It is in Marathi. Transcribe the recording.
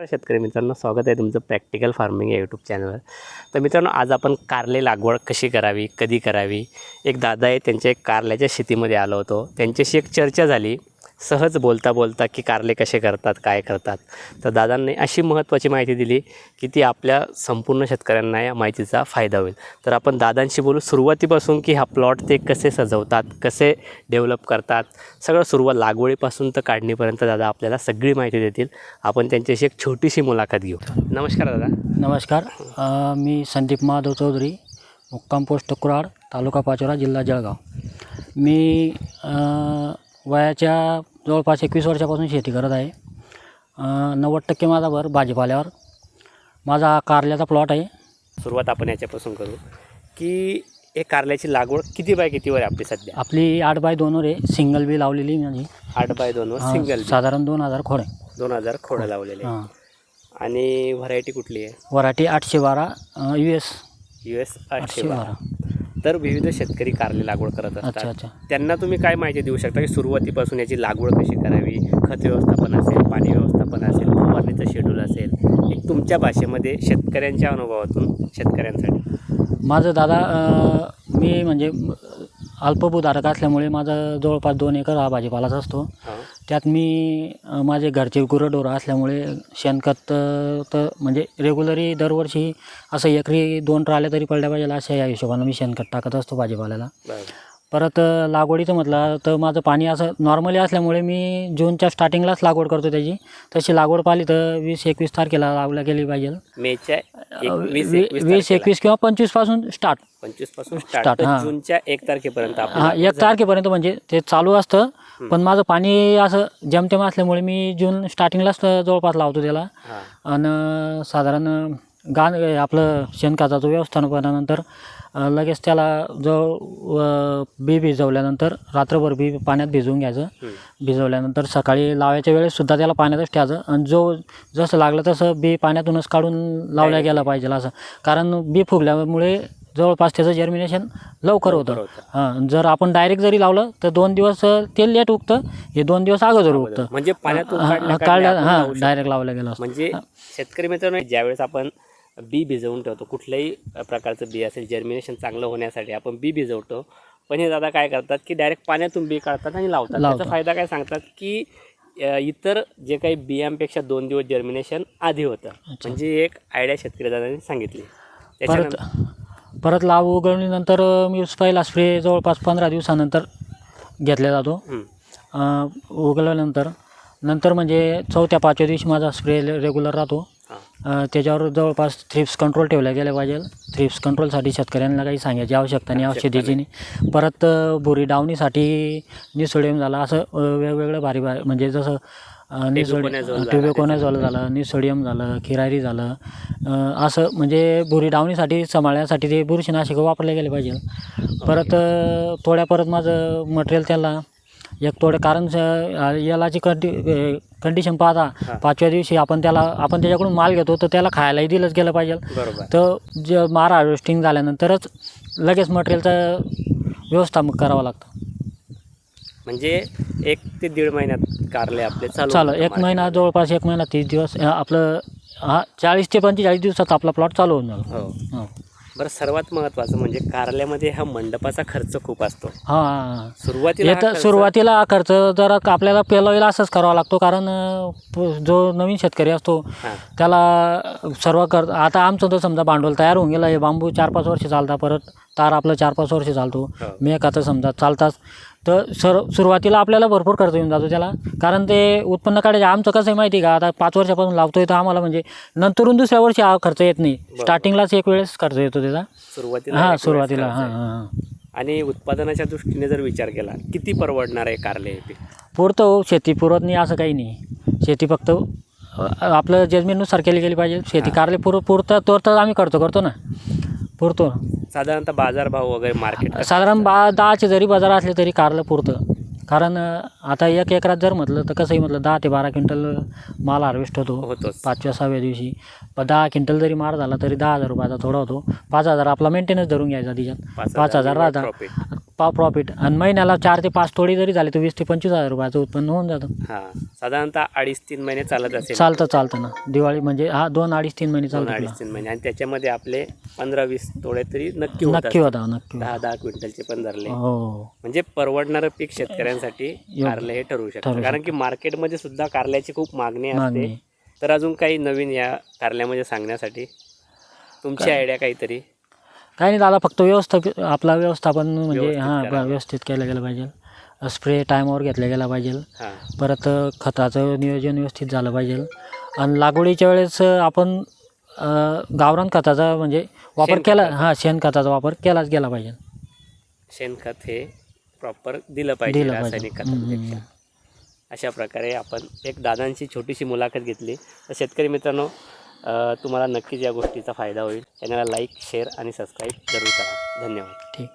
शेतकरी मित्रांनो स्वागत आहे तुमचं प्रॅक्टिकल फार्मिंग या यूट्यूब चॅनलवर तर मित्रांनो आज आपण कारले लागवड कशी करावी कधी करावी? एक दादा आहे त्यांच्या एक कारल्याच्या शेतीमध्ये आलो होतो. त्यांच्याशी एक चर्चा झाली. सहज बोलता बोलता की कारले कसे करतात काय करतात. तर दादांनी अशी महत्त्वाची माहिती दिली की ती आपल्या संपूर्ण शेतकऱ्यांना या माहितीचा फायदा होईल. तर आपण दादांशी बोलू. सुरुवातीपासून की हा प्लॉट ते कसे सजवतात कसे डेव्हलप करतात सगळं सुरुवात लागवडीपासून तर काढणीपर्यंत दादा आपल्याला सगळी माहिती देतील. आपण त्यांच्याशी एक छोटीशी मुलाखत घेऊ. नमस्कार दादा. नमस्कार. मी संदीप महादेव चौधरी मुक्काम पोस्ट कुराड तालुका पाचोरा जिल्हा जळगाव. मी वयाच्या जवळपास एकवीस वर्षापासून शेती करत आहे. नव्वद टक्के माझा भर भाजीपाल्यावर. माझा हा कारल्याचा प्लॉट आहे. सुरुवात आपण याच्यापासून करू. की एक कारल्याची लागवड किती बाय कितीवर आहे आपली सध्या? आपली आठ बाय दोनवर आहे. सिंगल बी लावलेली माझी. आठ बाय दोनवर सिंगल साधारण दोन हजार खोडे दोन हजार खोडं लावलेले आहे. हां आणि व्हरायटी कुठली आहे? वराठी आठशे बारा यू एस यू एस आठशे आठशे बारा. बारा. तर विविध शेतकरी कारले लागवड करत अच्छा असतात. त्यांना तुम्ही काय माहिती देऊ शकता की सुरुवातीपासून याची लागवड कशी करावी? खत व्यवस्थापन असेल पाणी व्यवस्थापन असेल फवारणीचं शेड्यूल असेल एक तुमच्या भाषेमध्ये शेतकऱ्यांच्या अनुभवातून शेतकऱ्यांसाठी. माझं दादा मी म्हणजे अल्पभूधारक असल्यामुळे माझं जवळपास दोन एकर हा भाजीपालाच असतो. त्यात मी माझे घरचे गुरंढोरं असल्यामुळे शेणखत तर म्हणजे रेग्युलरी दरवर्षी असं एकरी दोन ट्राल्या तरी पडल्या पाहिजे अशा या हिशोबानं मी शेणखत टाकत असतो भाजीपाल्याला. परत लागवडीचं म्हटलं तर माझं पाणी असं नॉर्मली असल्यामुळे मी जूनच्या स्टार्टिंगलाच लागवड करतो त्याची. तशी लागवड पाहिली तर वीस एकवीस तारखेला लावल्या गेली पाहिजे. मेच्या वीस एकवीस किंवा पंचवीसपासून स्टार्ट पंचवीसपासून स्टार्ट हां. जूनच्या एक तारखेपर्यंत हा एक. तारखेपर्यंत म्हणजे ते चालू असतं पण माझं पाणी असं जमतेम असल्यामुळे मी जून स्टार्टिंगलाच जवळपास लावतो त्याला. आणि साधारण गाण आपलं शेणखताचं व्यवस्थापनानंतर अ, लगेच त्याला जो अ, बी भिजवल्यानंतर रात्रभर बी पाण्यात भिजवून घ्यायचं. भिजवल्यानंतर सकाळी लावायच्या वेळेससुद्धा त्याला पाण्यातच ठेवायचं आणि जो जसं लागलं तसं बी पाण्यातूनच काढून लावल्या गेलं पाहिजे असं. कारण बी फुगल्यामुळे जवळपास त्याचं जर्मिनेशन लवकर होतं. हां जर आपण डायरेक्ट जरी लावलं तर दोन दिवस ते लेट उगतं हे दोन दिवस अगोदर उगतं. म्हणजे पाण्यातून हां. डायरेक्ट लावलं गेलं म्हणजे शेतकरी मित्रांनो ज्यावेळेस आपण बी भिजवून ठेवतो. कुठल्याही प्रकारचं बी असेल जर्मिनेशन चांगलं होण्यासाठी आपण बी भिजवतो. पण हे दादा काय करतात की डायरेक्ट पाण्यातून बी काढतात आणि लावतात. त्याचा फायदा काय सांगतात की इतर जे काही बियांपेक्षा दोन दिवस जर्मिनेशन आधी होतं. म्हणजे एक आयडिया शेतकरी दादांनी सांगितली. परत परत लाव उगवल्यानंतर मी पहिला स्प्रे जवळपास पंधरा दिवसानंतर घेतला जातो. उगवल्यानंतर. नंतर म्हणजे चौथ्या पाचव्या दिवशी माझा स्प्रे रेग्युलर राहतो. त्याच्यावर जवळपास थ्रिप्स कंट्रोल ठेवल्या गेल्या पाहिजे. थ्रिप्स कंट्रोलसाठी शेतकऱ्यांना काही सांगायची आवश्यकता नाही औषधीची नाही. परत बुरी डावणीसाठी निसोडियम झाला असं वेगवेगळं भारी भारी म्हणजे जसं झाला, ट्युबेकोनाझॉल झालं निसोडियम झालं किरारी झालं असं म्हणजे बुरी डावणीसाठी सांभाळण्यासाठी ते बुरशीनाशक वापरले गेले पाहिजे. परत थोड्या परत माझं मटेरियल त्याला एक थोडं कारण स- यालाची कंडि कंडिशन पाहता पाचव्या दिवशी आपण त्याला आपण त्याच्याकडून माल घेतो तर त्याला खायलाही दिलंच गेलं पाहिजे. बरोबर. तर जे मार हार्वेस्टिंग झाल्यानंतरच लगेच मटेरियलचं व्यवस्थापन करावं लागतं. म्हणजे एक ते दीड महिन्यात कारले आपले चालू चालू होतात एक महिना जवळपास एक महिना तीस दिवस अं, आपलं हा चाळीस ते पंचेचाळीस दिवसात आपला प्लॉट चालू होऊन हो. हो. बरं सर्वात महत्त्वाचं म्हणजे कारल्यामध्ये हा मंडपाचा खर्च खूप असतो. हां. सुरुवातीला हा येतं खर्च- सुरुवातीला हा खर्च जरा आपल्याला पहिला असंच करावा लागतो कारण अं, प- जो नवीन शेतकरी असतो हां. त्याला सर्व कर आता आमचं तर समजा भांडवल तयार होऊन गेलं हे बांबू चार पाच वर्ष चालता परत तार आपलं चार पाच वर्ष चालतो. हो. मेक आता समजा चालताच. तर सर सुरुवातीला आपल्याला भरपूर खर्च येऊन जातो त्याला. कारण ते उत्पन्न काढायचे आमचं कसं आहे माहिती आहे का? आता पाच वर्षापासून लावतोय तर आम्हाला म्हणजे नंतरून दुसऱ्या वर्षी हा खर्च येत नाही. स्टार्टिंगलाच एक वेळेस खर्च येतो त्याचा. सुरुवातीला हां सुरुवातीला. हां. हां हां. आणि उत्पादनाच्या दृष्टीने जर विचार केला किती परवडणार आहे कारले हे पीक? पुरतं हो शेती पुरत नाही असं काही नाही. शेती फक्त आपलं जजमेंटनुसार केली गेली पाहिजे. शेती कारले पुर पुरतं तर आम्ही करतो करतो ना. पुरतो साधारणतः बाजारभाव वगैरे मार्केट साधारण बा दहाचे जरी बाजार असले तरी कारलं पुरतं. कारण आता एक एकरात जर म्हटलं तर कसंही म्हटलं दहा ते बारा क्विंटल माल हार्वेस्ट होतो. होतोच. पाचव्या सहाव्या दिवशी. पण दहा क्विंटल जरी मार झाला तरी दहा हजार रुपयाचा थोडा होतो. पाच हजार आपला मेंटेनन्स धरून घ्यायचा तिच्यात. पाच हजार राहता. पा प्रॉफिट आणि महिन्याला चार ते पाच तोडी जरी झाली तर वीस ते पंचवीस हजार रुपयाचं उत्पन्न होऊन जातं. हां साधारणतः अडीच तीन महिने चालत असेल. चालतं चालतं ना. दिवाळी म्हणजे हा दोन अडीच तीन महिने दोन चालतं अडीच तीन महिने. आणि त्याच्यामध्ये आपले पंधरा वीस तोडे तरी नक्की होतात. नक्की होता नक्की दहा दहा क्विंटलचे पण धरले. हो. म्हणजे परवडणारं पीक शेतकऱ्यांसाठी कारले हे ठरवू शकतं. कारण की मार्केटमध्ये सुद्धा कारल्याची खूप मागणी असते. मागणी. तर अजून काही नवीन या कारल्यामध्ये सांगण्यासाठी तुमची आयडिया काहीतरी? काही नाही दादा फक्त व्यवस्थापित आपला व्यवस्थापन म्हणजे व्यवस्थित हां करावं. व्यवस्थित केलं गेलं पाहिजे. स्प्रे टायमावर घेतला गेला पाहिजे. हां. परत खताचं नियोजन व्यवस्थित झालं पाहिजे. आणि लागवडीच्या वेळेस आपण अं, गावरान खताचा म्हणजे वापर शेणखताचा. केला हां शेणखताचा वापर केलाच गेला पाहिजे. शेणखत हे प्रॉपर दिलं पाहिजे दिलं पाहिजे. रासायनिक हम्म, खतांपेक्षा हम्म. अशा प्रकारे आपण एक दादांची छोटीशी मुलाखत घेतली. तर शेतकरी मित्रांनो तुम्हाला नक्कीच या गोष्टीचा फायदा होईल. चॅनलला लाईक शेअर आणि सबस्क्राईब जरूर करा. धन्यवाद. ठीक.